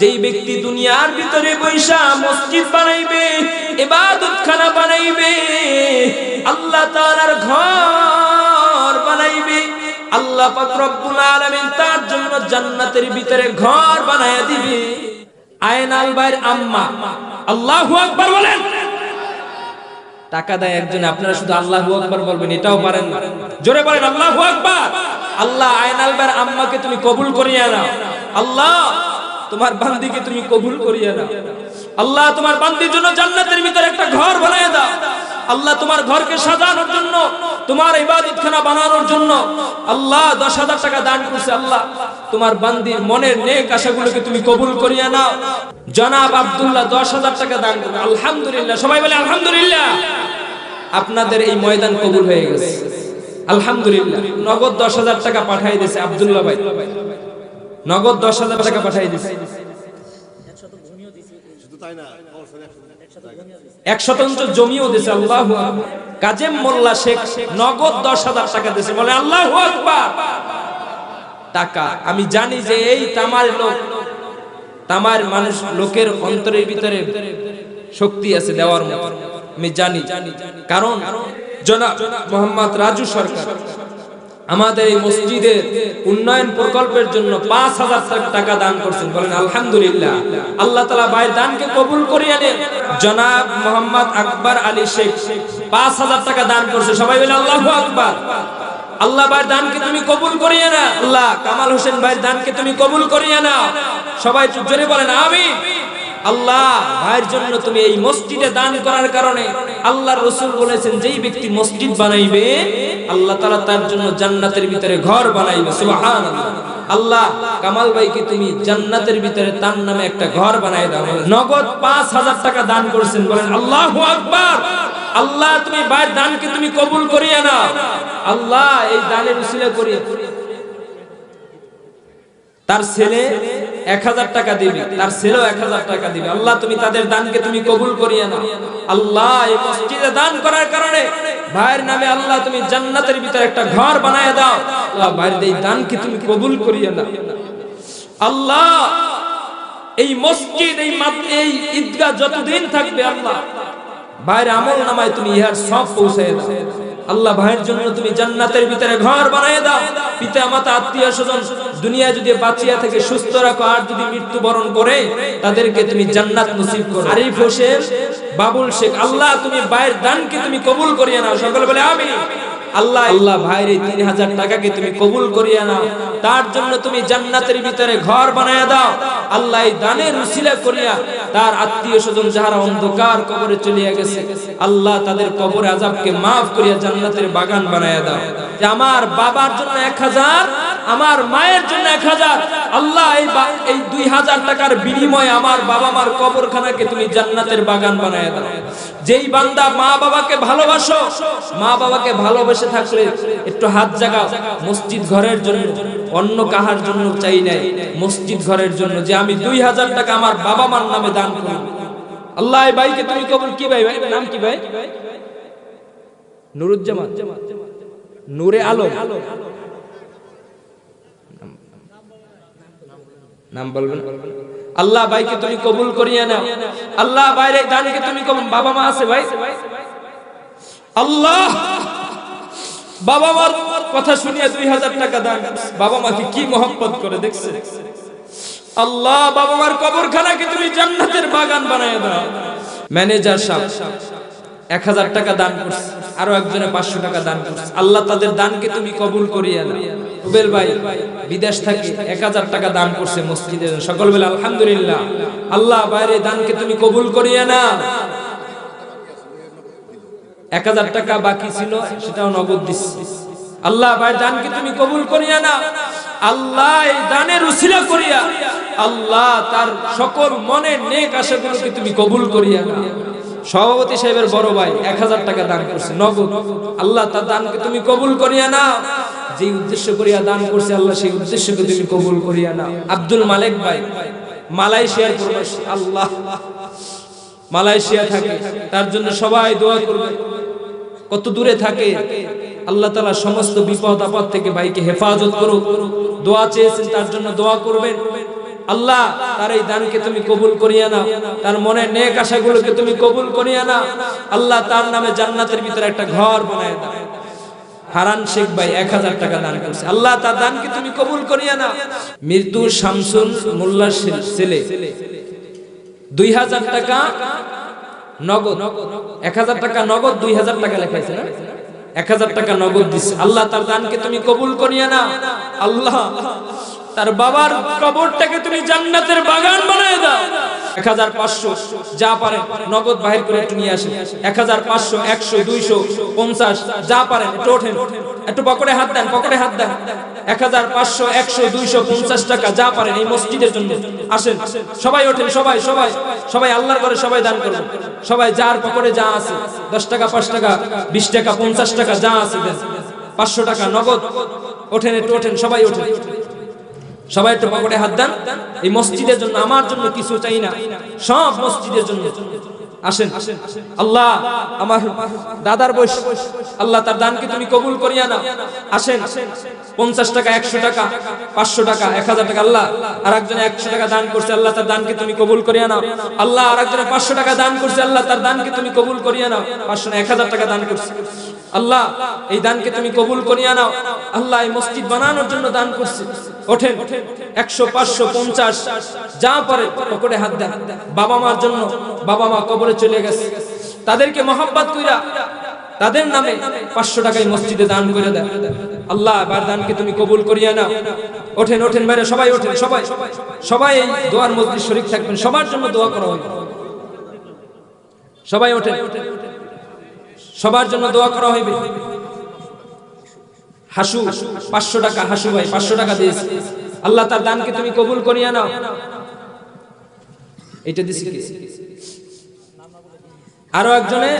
যেই ব্যক্তি দুনিয়ার ভিতরে বৈশা মসজিদ বানাইবে, ইবাদতখানা বানাইবে, আল্লাহ তাআলার ঘর বানাইবে, আল্লাহ পাক রব্বুল আলামিন তার জন্য জান্নাতের ভিতরে ঘর বানায়া দিবে। আয়নাল বাইর আম্মা, আল্লাহু আকবার বলেন। টাকা দেয় একজন, আপনারা শুধু আল্লাহু আকবার বলবেন, এটাও পারেন না। জোরে বলেন, আল্লাহু আকবার। আল্লাহ আয়নাল বাইর আম্মাকে তুমি কবুল করিয়া নাও। আল্লাহ তোমার বান্দিকে তুমি কবুল করিয়া নাও। আল্লাহ তোমার বান্দির জন্য জান্নাতের ভিতরে একটা ঘর বানিয়ে দাও। আল্লাহ তোমার ঘরকে সাজানোর জন্য, তোমার ইবাদতখানা বানানোর জন্য আল্লাহ দশ হাজার টাকা দান করছে আল্লাহ। তোমার বান্দির মনের নেক আশাগুলোকে তুমি কবুল করিয়া নাও। জনাব আব্দুল্লাহ দশ হাজার টাকা দান করবে। আলহামদুলিল্লাহ। সবাই বলে আলহামদুলিল্লাহ। আপনাদের এই ময়দান কবুল হয়ে গেছে। আলহামদুলিল্লাহ। নগদ দশ হাজার টাকা পাঠাই দিয়েছে আব্দুল্লাহ ভাই। নগদ দশ হাজার টাকা পাঠাই এক শতাংশ জমিও দিছে, আল্লাহ কাজেম মোল্লা শেখ নগদ দশ হাজার টাকা দিছে, বলে, আল্লাহ টাকা, আমি জানি যে এই তামার লোক, তামার মানুষ লোকের অন্তরের ভিতরে শক্তি আছে দেওয়ার মতো। আমি জানি। কারণ, জনাব মোহাম্মদ রাজু সরকার আমাদের এই মসজিদের উন্নয়ন প্রকল্পের জন্য পাঁচ হাজার টাকা দান করছেন। বলেন, আলহামদুলিল্লাহ। আল্লাহ তালা ভাই দানকে কবুল করিয়ে নেন। জনাব মোহাম্মদ আকবর আলী শেখ পাঁচ হাজার টাকা দান করছে। সবাই বলে, আল্লাহ আকবর। আল্লাহ ভাইয়ের দানকে তুমি কবুল করিয়ে না আল্লাহ, কামাল হোসেন ভাইয়ের দানকে তুমি কবুল করিয়ে না সবাই জোরে বলেন আমি আল্লাহ ভাইয়ের জন্য তুমি এই মসজিদে দান করার কারণে আল্লাহ রসুল বলেছেন, যেই ব্যক্তি মসজিদ বানাইবে, আল্লাহ তালা তার জন্য জান্নাতের ভিতরে ঘর বানাইবে। আল্লাহ, কামাল ভাইকে তুমি জান্নাতের ভিতরে তার নামে একটা ঘর বানাই দাও। নগদ পাঁচ হাজার টাকা দান করেছেন। বলেন, আল্লাহ আকবার। আল্লাহ, তুমি ভাইয়ের দানকে তুমি কবুল করিয়া না আল্লাহ, এই দানের উসিলা করিয়া তার ছেলে এক হাজার টাকা দিবে, তার ছেলেও এক হাজার টাকা দিবে। আল্লাহ, তুমি তাদের দানকে তুমি কবুল করিয়ে নাও। আল্লাহ মসজিদে দান করার কারণে ভাইয়ের নামে আল্লাহ, তুমি জান্নাতের ভিতরে একটা ঘর বানায় দাও। আল্লাহ, ভাইয়ের এই দানকে তুমি কবুল করিয়ে নাও। আল্লাহ, এই মসজিদ, এই এই ঈদগাহ যতদিন থাকবে আল্লাহ, ভাইয়ের আমল নামায় তুমি ইহার সব পৌঁছায় দাও। আল্লাহ, ভাইয়ের জন্য তুমি জান্নাতের ভিতরে ঘর বানিয়ে দাও। পিতা মাতা আত্মীয় স্বজন দুনিয়া যদি বাঁচিয়া থেকে সুস্থ রাখো, আর যদি মৃত্যু বরণ করে, তাদেরকে তুমি জান্নাত নসিব করো। আরিফ হোসেন, বাবুল শেখ, আল্লাহ তুমি ভাইয়ের দানকে তুমি কবুল করিয়ে নাও। সকলে বলে আমি আল্লাহ আল্লাহ ভাইয়ের এই তিন হাজার টাকাকে তুমি কবুল করিয়া নাও। তার জন্য তুমি জান্নাতের ভিতরে ঘর বানায় দাও। আল্লাহ এই দানের উসিলা করিয়া তার আত্মীয় স্বজন যাহারা অন্ধকার কবরে চলিয়া গেছে, আল্লাহ তাদের কবরে আজাবকে মাফ করিয়া জান্নাতের বাগান বানায় দাও। যে আমার বাবার জন্য এক হাজার আমার মায়ের জন্য এক হাজার। আল্লাহ, এই এই দুই হাজার টাকার বিনিময়ে আমার বাবা মার কবরখানাকে তুমি জান্নাতের বাগান বানায় দাও। যেই বান্দা মা বাবাকে ভালোবাসো, মা বাবাকে ভালোবেসে থাকলে একটু হাত জাগাও। মসজিদ ঘরের জন্য, অন্য কাহার জন্য চাই নাই। মসজিদ ঘরের জন্য যে আমি দুই হাজার টাকা আমার বাবা মার নামে দান করি। আল্লাহ ভাইকে তুমি কবর কি ভাই? ভাই নাম কি ভাই? নুরুজ্জামান। নূরে আলম। নাম বলবেন? আল্লাহ ভাইকে তুমি কবুল করিয়ে নাও। আল্লাহ বাইরে দানকে তুমি কবুল বাবা মা আছে ভাই? আল্লাহ! বাবা মার কথা শুনিয়ে দুই হাজার টাকা দান। বাবা মাকে কি মোহাম্মত করে দেখছে? আল্লাহ, বাবা মার কবরখানাকে তুমি জান্নাতের বাগান বানায় দাও। ম্যানেজার সাহেব, এক হাজার টাকা দান করছে। আরও একজনে পাঁচশো টাকা দান করছে। আল্লাহ তাদের দানকে তুমি কবুল করিয়া না রুবেল ভাই, বিদেশ থেকে এক হাজার টাকা দান করছে মসজিদে সকল বেলা আলহামদুলিল্লাহ। আল্লাহ বাইরে দানকে তুমি কবুল করিয়া না এক হাজার টাকা বাকি ছিল, সেটাও নগদ দিচ্ছে। আল্লাহ ভাই দানকে তুমি কবুল করিয়া না আল্লাহ দানের উসিলা করিয়া, আল্লাহ তার সকল মনের নেক আশাগুলোকে তুমি কবুল করিয়া না সভাপতি সাহেবের বড় ভাই এক হাজার টাকা দান করছে, নগদ। আল্লাহ তার দানকে তুমি কবুল করিয়া না যে উদ্দেশ্য করিয়া দান করছে আল্লাহ, সেই উদ্দেশ্যকে তুমি কবুল করিয়া না আব্দুল মালিক ভাই, মালয়েশিয়ার প্রবাসী, আল্লাহ। মালয়েশিয়া থাকে, তার জন্য সবাই দোয়া করবে। কত দূরে থাকে, আল্লাহ তালা সমস্ত বিপদ আপদ থেকে ভাইকে হেফাজত করুক। দোয়া চেয়েছেন, তার জন্য দোয়া করবেন। আল্লাহ, তার এই দানকে তুমি কবুল করিয়া নাও। তার মনে নেক আশাগুলোকে তুমি কবুল করিয়া নাও। আল্লাহ, তার নামে জান্নাতের ভিতরে একটা ঘর বানায় দাও। হারান শেখ ভাই এক হাজার টাকা দান করছে। আল্লাহ তার দানকে তুমি কবুল করিয়া না মৃত্যু শামসুল মোল্লার ছেলে। দুই হাজার টাকা নগদ। এক হাজার টাকা নগদ, দুই হাজার টাকা লেখাইছে না? এক হাজার টাকা নগদ দিচ্ছে আল্লাহ তার দানকে তুমি কবুল করিয়া না আল্লাহ, তার বাবার কবরটাকে তুমি জান্নাতের বাগান বানায় দাও। এক হাজার পাঁচশো, যা পারেন, নগদ বাহির করে একটু নিয়ে আসেন। এক হাজার পাঁচশো, একশো, দুইশো, পঞ্চাশ, যা পারেন, একটু ওঠেন। একটু পকেটে হাত দেন, পকেটে হাত দেন। এক হাজার পাঁচশো, একশো, দুইশো, পঞ্চাশ টাকা যা পারেন এই মসজিদের জন্য। আসেন, সবাই ওঠেন, সবাই সবাই সবাই আল্লাহর ঘরে সবাই দান করবেন সবাই যার পকেটে যা আছে, দশ টাকা, পাঁচ টাকা, বিশ টাকা, পঞ্চাশ টাকা যা আছে পাঁচশো টাকা নগদ, ওঠেন, একটু ওঠেন, সবাই ওঠেন। সবাই একটু পকেটে হাত দেন। এই মসজিদের জন্য, আমার জন্য কিছু চাই না। সব মসজিদের জন্য। আসেন। আল্লাহ, আমার দাদার বয়স। আল্লাহ তার দানকে তুমি কবুল করিয়া না আসেন। পঞ্চাশ টাকা, একশো টাকা, পাঁচশো টাকা, এক হাজার টাকা। আল্লাহ আর একজনে একশো টাকা দান করছে, আল্লাহ তার দানকে তুমি কবুল করিয়া নাও। আল্লাহ আর একজনে পাঁচশো টাকা দান করছে, আল্লাহ তার দানকে তুমি কবুল করিয়া নাও। পাঁচশো না, এক হাজার টাকা দান করছে। আল্লাহ, এই দানকে তুমি কবুল করিয়া নাও। আল্লাহ এই মসজিদ বানানোর জন্য দান করছে। ওঠেন, একশো, পাঁচশো, পঞ্চাশ, যা পারে পকেটে হাত দেন। বাবা মার জন্য বাবা মা কবরে চলে গেছে। তাদেরকে মহাব্বাত কইরা তাদের নামে পাঁচশো টাকায় মসজিদে দান করে দেন। আল্লাহ, এবার দানকে তুমি কবুল করিয়া নাও। ওঠেন ওঠেন, বাইরে সবাই ওঠেন, সবাই সবাই এই দোয়ার মসজিদ শরীক থাকবেন, সবার জন্য দোয়া করা হবে। সবাই ওঠেন। সবার জন্য দোয়া করা হইবে। হাসু, পাঁচশো টাকা, হাসু ভাই, পাঁচশো টাকা দিয়েছে আল্লাহ তার দানকে তুমি কবুল করিয়া নাও। এটা দিছি আরও একজনে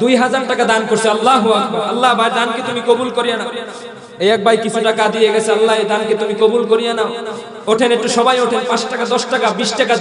দুই হাজার টাকা দান করছে, আল্লাহ আল্লাহ ভাই, দানকে তুমি কবুল করিয়া নাও। এই এক ভাই কিছু টাকা দিয়ে গেছে, আল্লাহ এই দানকে তুমি কবুল করিয়া নাও। ওঠেন একটু সবাই ওঠেন, পাঁচ টাকা, দশ টাকা, বিশ টাকা